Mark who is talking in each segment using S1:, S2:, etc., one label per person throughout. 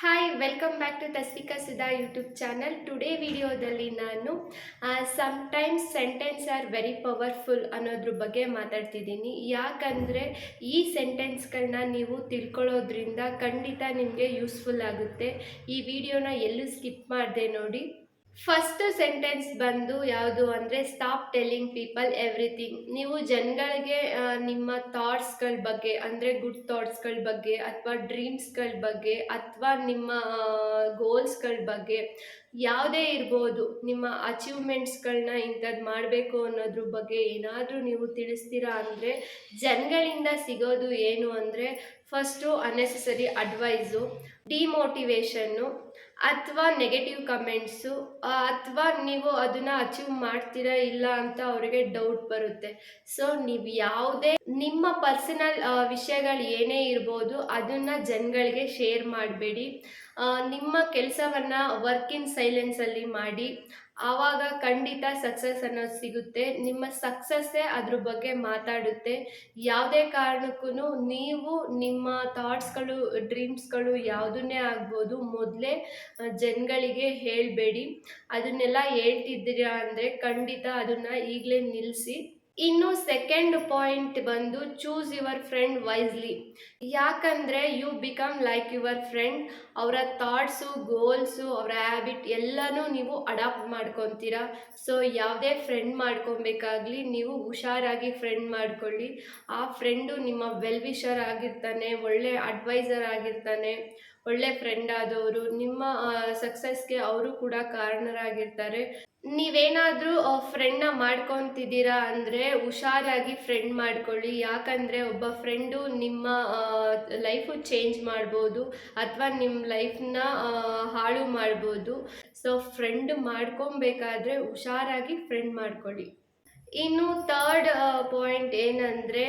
S1: Hi welcome back to Tasvika Sudha YouTube channel today ವಿಡಿಯೋದಲ್ಲಿ ನಾನು sometimes sentence are very powerful ಅನ್ನೋದ್ರ ಬಗ್ಗೆ ಮಾತಾಡ್ತಿದ್ದೀನಿ. ಯಾಕಂದರೆ ಈ ಸೆಂಟೆನ್ಸ್ಗಳನ್ನ ನೀವು ತಿಳ್ಕೊಳ್ಳೋದ್ರಿಂದ ಖಂಡಿತ ನಿಮಗೆ ಯೂಸ್ಫುಲ್ ಆಗುತ್ತೆ. ಈ ವಿಡಿಯೋನ ಎಲ್ಲೂ ಸ್ಕಿಪ್ ಮಾಡಿದೆ ನೋಡಿ. ಫಸ್ಟ್ ಸೆಂಟೆನ್ಸ್ ಬಂದು ಯಾವುದು ಅಂದರೆ ಸ್ಟಾಪ್ ಟೆಲ್ಲಿಂಗ್ ಪೀಪಲ್ ಎವ್ರಿಥಿಂಗ್ ನೀವು ಜನಗಳಿಗೆ ನಿಮ್ಮ ಥಾಟ್ಸ್ಗಳ ಬಗ್ಗೆ ಅಂದರೆ ಗುಡ್ ಥಾಟ್ಸ್ಗಳ ಬಗ್ಗೆ ಅಥವಾ ಡ್ರೀಮ್ಸ್ಗಳ ಬಗ್ಗೆ ಅಥವಾ ನಿಮ್ಮ ಗೋಲ್ಸ್ಗಳ ಬಗ್ಗೆ ಯಾವುದೇ ಇರ್ಬೋದು, ನಿಮ್ಮ ಅಚೀವ್ಮೆಂಟ್ಸ್ಗಳನ್ನ ಇಂಥದ್ದು ಮಾಡಬೇಕು ಅನ್ನೋದ್ರ ಬಗ್ಗೆ ಏನಾದರೂ ನೀವು ತಿಳಿಸ್ತೀರಾ ಅಂದರೆ, ಜನಗಳಿಂದ ಸಿಗೋದು ಏನು ಅಂದರೆ ಫಸ್ಟು ಅನ್ನೆಸೆಸರಿ ಅಡ್ವೈಸು ಡಿಮೋಟಿವೇಶನ್ನು ಅಥವಾ ನೆಗೆಟಿವ್ ಕಮೆಂಟ್ಸು ಅಥವಾ ನೀವು ಅದನ್ನ ಅಚೀವ್ ಮಾಡ್ತೀರಾ ಇಲ್ಲ ಅಂತ ಅವರಿಗೆ ಡೌಟ್ ಬರುತ್ತೆ. ಸೊ ನೀವು ಯಾವುದೇ ನಿಮ್ಮ ಪರ್ಸನಲ್ ವಿಷಯಗಳು ಏನೇ ಇರ್ಬೋದು ಅದನ್ನು ಜನಗಳಿಗೆ ಶೇರ್ ಮಾಡಬೇಡಿ. ನಿಮ್ಮ ಕೆಲಸವನ್ನು ವರ್ಕ್ ಇನ್ ಸೈಲೆನ್ಸಲ್ಲಿ ಮಾಡಿ. ಆವಾಗ ಖಂಡಿತ ಸಕ್ಸಸ್ ಅನ್ನೋದು ಸಿಗುತ್ತೆ. ನಿಮ್ಮ ಸಕ್ಸಸ್ಸೇ ಅದ್ರ ಬಗ್ಗೆ ಮಾತಾಡುತ್ತೆ. ಯಾವುದೇ ಕಾರಣಕ್ಕೂ ನೀವು ನಿಮ್ಮ ಥಾಟ್ಸ್ಗಳು ಡ್ರೀಮ್ಸ್ಗಳು ಯಾವುದನ್ನೇ ಆಗ್ಬೋದು ಮೊದಲೇ ಜನಗಳಿಗೆ ಹೇಳಬೇಡಿ. ಅದನ್ನೆಲ್ಲ ಹೇಳ್ತಿದ್ದೀರಾ ಅಂದರೆ ಖಂಡಿತ ಅದನ್ನು ಈಗಲೇ ನಿಲ್ಲಿಸಿ ಇನ್ನು ಸೆಕೆಂಡ್ ಪಾಯಿಂಟ್ ಬಂದು ಚೂಸ್ ಯುವರ್ ಫ್ರೆಂಡ್ ವೈಸ್ಲಿ ಯಾಕಂದರೆ you become like your friend ಅವರ ಥಾಟ್ಸು ಗೋಲ್ಸು ಅವರ ಹ್ಯಾಬಿಟ್ ಎಲ್ಲನೂ ನೀವು ಅಡಾಪ್ಟ್ ಮಾಡ್ಕೊತೀರಾ. ಸೊ ಯಾವುದೇ ಫ್ರೆಂಡ್ ಮಾಡ್ಕೊಬೇಕಾಗ್ಲಿ ನೀವು ಹುಷಾರಾಗಿ ಫ್ರೆಂಡ್ ಮಾಡ್ಕೊಳ್ಳಿ. ಆ ಫ್ರೆಂಡು ನಿಮ್ಮ ವೆಲ್ ವಿಷರ್ ಆಗಿರ್ತಾನೆ, ಒಳ್ಳೆ ಅಡ್ವೈಸರ್ ಆಗಿರ್ತಾನೆ. ಒಳ್ಳೆ ಫ್ರೆಂಡ್ ಆದವರು, ನಿಮ್ಮ ಸಕ್ಸಸ್ಗೆ ಅವರು ಕೂಡ ಕಾರಣರಾಗಿರ್ತಾರೆ. ನೀವೇನಾದರೂ ಫ್ರೆಂಡ್ನ ಮಾಡ್ಕೊತಿದ್ದೀರಾ ಅಂದರೆ ಹುಷಾರಾಗಿ ಫ್ರೆಂಡ್ ಮಾಡ್ಕೊಳ್ಳಿ. ಯಾಕಂದರೆ ಒಬ್ಬ ಫ್ರೆಂಡು ನಿಮ್ಮ ಲೈಫು ಚೇಂಜ್ ಮಾಡ್ಬೋದು ಅಥವಾ ನಿಮ್ಮ ಲೈಫ್ನ ಹಾಳು ಮಾಡ್ಬೋದು. ಸೊ ಫ್ರೆಂಡ್ ಮಾಡ್ಕೊಬೇಕಾದ್ರೆ ಹುಷಾರಾಗಿ ಫ್ರೆಂಡ್ ಮಾಡ್ಕೊಳ್ಳಿ. ಇನ್ನು ಥರ್ಡ್ ಪಾಯಿಂಟ್ ಏನಂದರೆ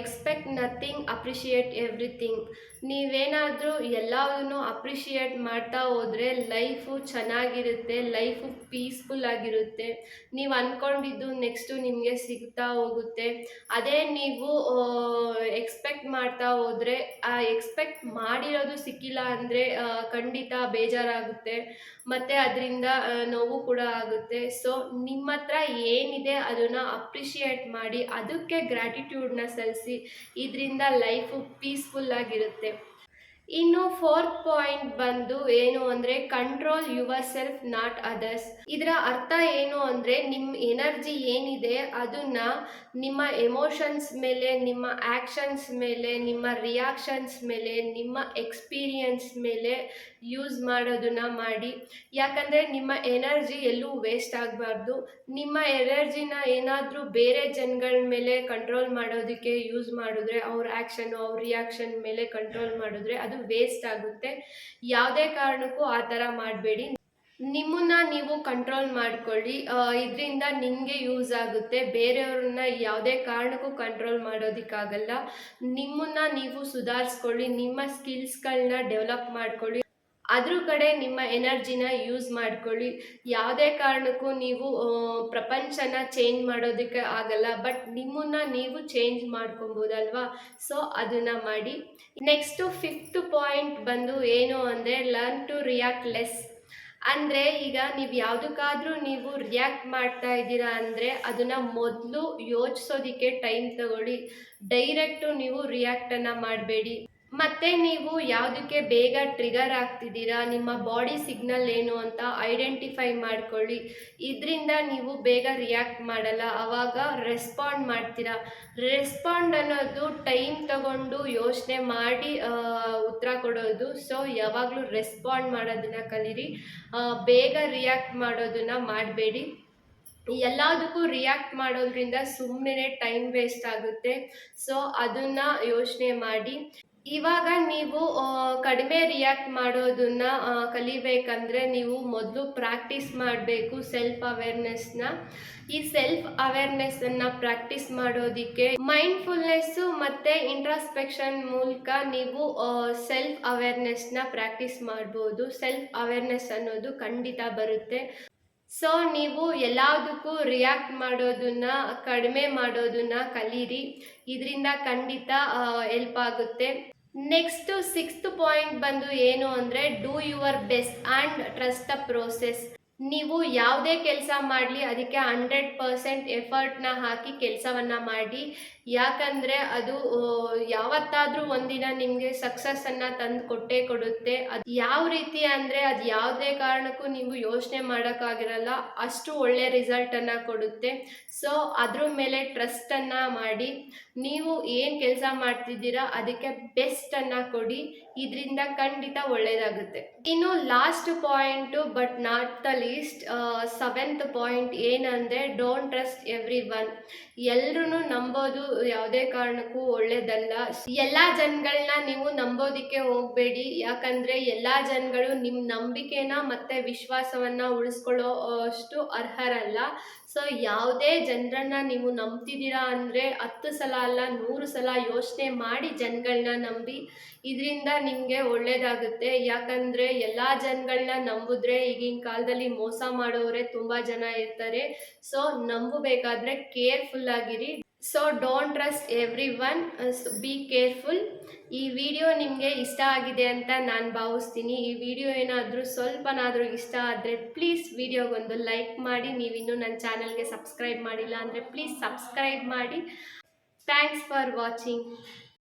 S1: ಎಕ್ಸ್ಪೆಕ್ಟ್ ನಥಿಂಗ್ ಅಪ್ರಿಷಿಯೇಟ್ ಎವ್ರಿಥಿಂಗ್ ನೀವೇನಾದರೂ ಎಲ್ಲವನ್ನು ಅಪ್ರಿಷಿಯೇಟ್ ಮಾಡ್ತಾ ಹೋದರೆ ಲೈಫು ಚೆನ್ನಾಗಿರುತ್ತೆ ಲೈಫು ಪೀಸ್ಫುಲ್ ಆಗಿರುತ್ತೆ. ನೀವು ಅಂದ್ಕೊಂಡಿದ್ದು ನೆಕ್ಸ್ಟು ನಿಮಗೆ ಸಿಗ್ತಾ ಹೋಗುತ್ತೆ. ಅದೇ ನೀವು ಎಕ್ಸ್ಪೆಕ್ಟ್ ಮಾಡ್ತಾ ಹೋದರೆ, ಆ ಎಕ್ಸ್ಪೆಕ್ಟ್ ಮಾಡಿರೋದು ಸಿಕ್ಕಿಲ್ಲ ಅಂದರೆ ಖಂಡಿತ ಬೇಜಾರಾಗುತ್ತೆ. ಮತ್ತು ಅದರಿಂದ ನೋವು ಕೂಡ ಆಗುತ್ತೆ. ಸೊ ನಿಮ್ಮ ಹತ್ರ ಏನಿದೆ ಅದನ್ನು ಅಪ್ರಿಷಿಯೇಟ್ ಮಾಡಿ ಅದಕ್ಕೆ ಗ್ರ್ಯಾಟಿಟ್ಯೂಡ್ನ ಸಲ್ಲಿಸಿ. ಇದರಿಂದ ಲೈಫು ಪೀಸ್ಫುಲ್ ಆಗಿರುತ್ತೆ. ಇನ್ನು ಫೋರ್ತ್ ಪಾಯಿಂಟ್ ಬಂದು ಏನು ಅಂದ್ರೆ control yourself not others ಇದರ ಅರ್ಥ ಏನು ಅಂದ್ರೆ ನಿಮ್ಮ ಎನರ್ಜಿ ಏನಿದೆ ಅದನ್ನ ನಿಮ್ಮ ಎಮೋಷನ್ಸ್ ಮೇಲೆ, ನಿಮ್ಮ ಆ್ಯಕ್ಷನ್ಸ್ ಮೇಲೆ, ನಿಮ್ಮ ರಿಯಾಕ್ಷನ್ಸ್ ಮೇಲೆ, ನಿಮ್ಮ ಎಕ್ಸ್ಪೀರಿಯನ್ಸ್ ಮೇಲೆ ಯೂಸ್ ಮಾಡೋದನ್ನ ಮಾಡಿ. ಯಾಕಂದರೆ ನಿಮ್ಮ ಎನರ್ಜಿ ಎಲ್ಲೂ ವೇಸ್ಟ್ ಆಗಬಾರ್ದು. ನಿಮ್ಮ ಎನರ್ಜಿನ ಏನಾದರೂ ಬೇರೆ ಜನಗಳ ಮೇಲೆ ಕಂಟ್ರೋಲ್ ಮಾಡೋದಕ್ಕೆ ಯೂಸ್ ಮಾಡಿದ್ರೆ, ಅವ್ರ ಆ್ಯಕ್ಷನ್ನು ಅವ್ರ ರಿಯಾಕ್ಷನ್ ಮೇಲೆ ಕಂಟ್ರೋಲ್ ಮಾಡಿದ್ರೆ ಅದು ವೇಸ್ಟ್ ಆಗುತ್ತೆ. ಯಾವುದೇ ಕಾರಣಕ್ಕೂ ಆ ಥರ ಮಾಡಬೇಡಿ. ನಿಮ್ಮನ್ನ ನೀವು ಕಂಟ್ರೋಲ್ ಮಾಡ್ಕೊಳ್ಳಿ. ಇದರಿಂದ ನಿಮಗೆ ಯೂಸ್ ಆಗುತ್ತೆ. ಬೇರೆಯವ್ರನ್ನ ಯಾವುದೇ ಕಾರಣಕ್ಕೂ ಕಂಟ್ರೋಲ್ ಮಾಡೋದಕ್ಕಾಗಲ್ಲ. ನಿಮ್ಮನ್ನ ನೀವು ಸುಧಾರಿಸ್ಕೊಳ್ಳಿ. ನಿಮ್ಮ ಸ್ಕಿಲ್ಸ್ಗಳನ್ನ ಡೆವಲಪ್ ಮಾಡ್ಕೊಳ್ಳಿ. ಅದ್ರ ಕಡೆ ನಿಮ್ಮ ಎನರ್ಜಿನ ಯೂಸ್ ಮಾಡ್ಕೊಳ್ಳಿ. ಯಾವುದೇ ಕಾರಣಕ್ಕೂ ನೀವು ಪ್ರಪಂಚನ ಚೇಂಜ್ ಮಾಡೋದಕ್ಕೆ ಆಗಲ್ಲ, ಬಟ್ ನಿಮ್ಮನ್ನ ನೀವು ಚೇಂಜ್ ಮಾಡ್ಕೊಬೋದಲ್ವಾ? ಸೊ, ಅದನ್ನು ಮಾಡಿ. ನೆಕ್ಸ್ಟು ಫಿಫ್ತ್ ಪಾಯಿಂಟ್ ಬಂದು ಏನು ಅಂದರೆ ಲರ್ನ್ ಟು ರಿಯಾಕ್ಟ್ ಲೆಸ್ ಅಂದರೆ ಈಗ ನೀವು ಯಾವುದಕ್ಕಾದ್ರೂ ನೀವು ರಿಯಾಕ್ಟ್ ಮಾಡ್ತಾ ಇದ್ದೀರಾ ಅಂದರೆ, ಅದನ್ನು ಮೊದಲು ಯೋಚಿಸೋದಕ್ಕೆ ಟೈಮ್ ತಗೊಳ್ಳಿ. ಡೈರೆಕ್ಟು ನೀವು ರಿಯಾಕ್ಟನ್ನು ಮಾಡಬೇಡಿ. ಮತ್ತೆ ನೀವು ಯಾವುದಕ್ಕೆ ಬೇಗ ಟ್ರಿಗರ್ ಆಗ್ತಿದ್ದೀರಾ, ನಿಮ್ಮ ಬಾಡಿ ಸಿಗ್ನಲ್ ಏನು ಅಂತ ಐಡೆಂಟಿಫೈ ಮಾಡ್ಕೊಳ್ಳಿ. ಇದರಿಂದ ನೀವು ಬೇಗ ರಿಯಾಕ್ಟ್ ಮಾಡಲ್ಲ ಆವಾಗ ರೆಸ್ಪಾಂಡ್ ಮಾಡ್ತೀರಾ. ರೆಸ್ಪಾಂಡ್ ಅನ್ನೋದು ಟೈಮ್ ತಗೊಂಡು ಯೋಚನೆ ಮಾಡಿ ಉತ್ತರ ಕೊಡೋದು. ಸೊ ಯಾವಾಗಲೂ ರೆಸ್ಪಾಂಡ್ ಮಾಡೋದನ್ನು ಕಲೀರಿ. ಬೇಗ ರಿಯಾಕ್ಟ್ ಮಾಡೋದನ್ನು ಮಾಡಬೇಡಿ. ಎಲ್ಲದಕ್ಕೂ ರಿಯಾಕ್ಟ್ ಮಾಡೋದ್ರಿಂದ ಸುಮ್ಮನೆ ಟೈಮ್ ವೇಸ್ಟ್ ಆಗುತ್ತೆ. ಸೊ ಅದನ್ನು ಯೋಚನೆ ಮಾಡಿ. ಇವಾಗ ನೀವು ಕಡಿಮೆ ರಿಯಾಕ್ಟ್ ಮಾಡೋದನ್ನ ಕಲಿಬೇಕಂದ್ರೆ ನೀವು ಮೊದಲು ಪ್ರಾಕ್ಟೀಸ್ ಮಾಡಬೇಕು ಸೆಲ್ಫ್ ಅವೇರ್ನೆಸ್ನ ಈ ಸೆಲ್ಫ್ ಅವೇರ್ನೆಸ್ಸನ್ನು ಪ್ರಾಕ್ಟೀಸ್ ಮಾಡೋದಕ್ಕೆ ಮೈಂಡ್ಫುಲ್ನೆಸ್ಸು ಮತ್ತು ಇಂಟ್ರಾಸ್ಪೆಕ್ಷನ್ ಮೂಲಕ ನೀವು ಸೆಲ್ಫ್ ಅವೇರ್ನೆಸ್ನ ಪ್ರಾಕ್ಟೀಸ್ ಮಾಡ್ಬೋದು. ಸೆಲ್ಫ್ ಅವೇರ್ನೆಸ್ ಅನ್ನೋದು ಖಂಡಿತ ಬರುತ್ತೆ. ಸೊ ನೀವು ಎಲ್ಲದಕ್ಕೂ ರಿಯಾಕ್ಟ್ ಮಾಡೋದನ್ನ, ಕಡಿಮೆ ಮಾಡೋದನ್ನ ಕಲೀರಿ. ಇದರಿಂದ ಖಂಡಿತ ಹೆಲ್ಪ್ ಆಗುತ್ತೆ. ನೆಕ್ಸ್ಟ್ ಸಿಕ್ಸ್ತ್ ಪಾಯಿಂಟ್ ಬಂದು ಏನು ಅಂದರೆ do your best and trust the process ನೀವು ಯಾವುದೇ ಕೆಲಸ ಮಾಡಲಿ, ಅದಕ್ಕೆ ಹಂಡ್ರೆಡ್ ಪರ್ಸೆಂಟ್ ಎಫರ್ಟ್ನ ಹಾಕಿ ಕೆಲಸವನ್ನ ಮಾಡಿ ಯಾಕಂದರೆ ಅದು ಯಾವತ್ತಾದರೂ ಒಂದಿನ ನಿಮಗೆ ಸಕ್ಸಸ್ಸನ್ನು ತಂದು ಕೊಟ್ಟೇ ಕೊಡುತ್ತೆ. ಅದು ಯಾವ ರೀತಿ ಅಂದರೆ ಅದು ಯಾವುದೇ ಕಾರಣಕ್ಕೂ ನೀವು ಯೋಚನೆ ಮಾಡೋಕ್ಕಾಗಿರಲ್ಲ. ಅಷ್ಟು ಒಳ್ಳೆಯ ರಿಸಲ್ಟನ್ನು ಕೊಡುತ್ತೆ. ಸೊ ಅದ್ರ ಮೇಲೆ ಟ್ರಸ್ಟನ್ನು ಮಾಡಿ. ನೀವು ಏನು ಕೆಲಸ ಮಾಡ್ತಿದ್ದೀರಾ, ಅದಕ್ಕೆ ಬೆಸ್ಟನ್ನು ಕೊಡಿ. ಇದರಿಂದ ಖಂಡಿತ ಒಳ್ಳೆಯದಾಗುತ್ತೆ ಇನ್ನು last point but not the least seventh point ಏನಂದರೆ ಡೋಂಟ್ ಟ್ರಸ್ಟ್ ಎವ್ರಿ ಒನ್ ಎಲ್ಲರೂ ನಂಬೋದು, ಯಾವುದೇ ಕಾರಣಕ್ಕೂ ಒಳ್ಳೆಯದಲ್ಲ ಎಲ್ಲ ಜನಗಳನ್ನ ನೀವು ನಂಬೋದಕ್ಕೆ ಹೋಗಬೇಡಿ. ಯಾಕಂದರೆ ಎಲ್ಲ ಜನಗಳು ನಿಮ್ಮ ನಂಬಿಕೆನ ಮತ್ತು ವಿಶ್ವಾಸವನ್ನು ಉಳಿಸ್ಕೊಳ್ಳೋ ಅಷ್ಟು ಅರ್ಹರಲ್ಲ. ಸೊ ಯಾವುದೇ ಜನರನ್ನ ನೀವು ನಂಬ್ತಿದ್ದೀರಾ ಅಂದರೆ, ಹತ್ತು ಸಲ ಅಲ್ಲ, ನೂರು ಸಲ ಯೋಚನೆ ಮಾಡಿ ಜನಗಳನ್ನ ನಂಬಿ. ಇದರಿಂದ ನಿಮಗೆ ಒಳ್ಳೆಯದಾಗುತ್ತೆ ಯಾಕಂದರೆ ಎಲ್ಲ ಜನಗಳನ್ನ ನಂಬಿದ್ರೆ ಈಗಿನ ಕಾಲದಲ್ಲಿ ಮೋಸ ಮಾಡೋರೆ ತುಂಬಾ ಜನ ಇರ್ತಾರೆ. ಸೊ ನಂಬಬೇಕಾದ್ರೆ ಕೇರ್ಫುಲ್ ಆಗಿರಿ. So don't trust everyone be careful ಈ ವಿಡಿಯೋ ನಿಮಗೆ ಇಷ್ಟ ಆಗಿದೆ ಅಂತ ನಾನು ಭಾವಿಸ್ತೀನಿ. ಈ ವಿಡಿಯೋ ಏನಾದರೂ ಸ್ವಲ್ಪನಾದರೂ ಇಷ್ಟ ಆದರೆ ಪ್ಲೀಸ್ ವಿಡಿಯೋಗೊಂದು ಲೈಕ್ ಮಾಡಿ. ನೀವಿನ್ನೂ ನನ್ನ ಚಾನಲ್ಗೆ ಸಬ್ಸ್ಕ್ರೈಬ್ ಮಾಡಿಲ್ಲ ಅಂದರೆ ಪ್ಲೀಸ್ ಸಬ್ಸ್ಕ್ರೈಬ್ ಮಾಡಿ. Thanks for watching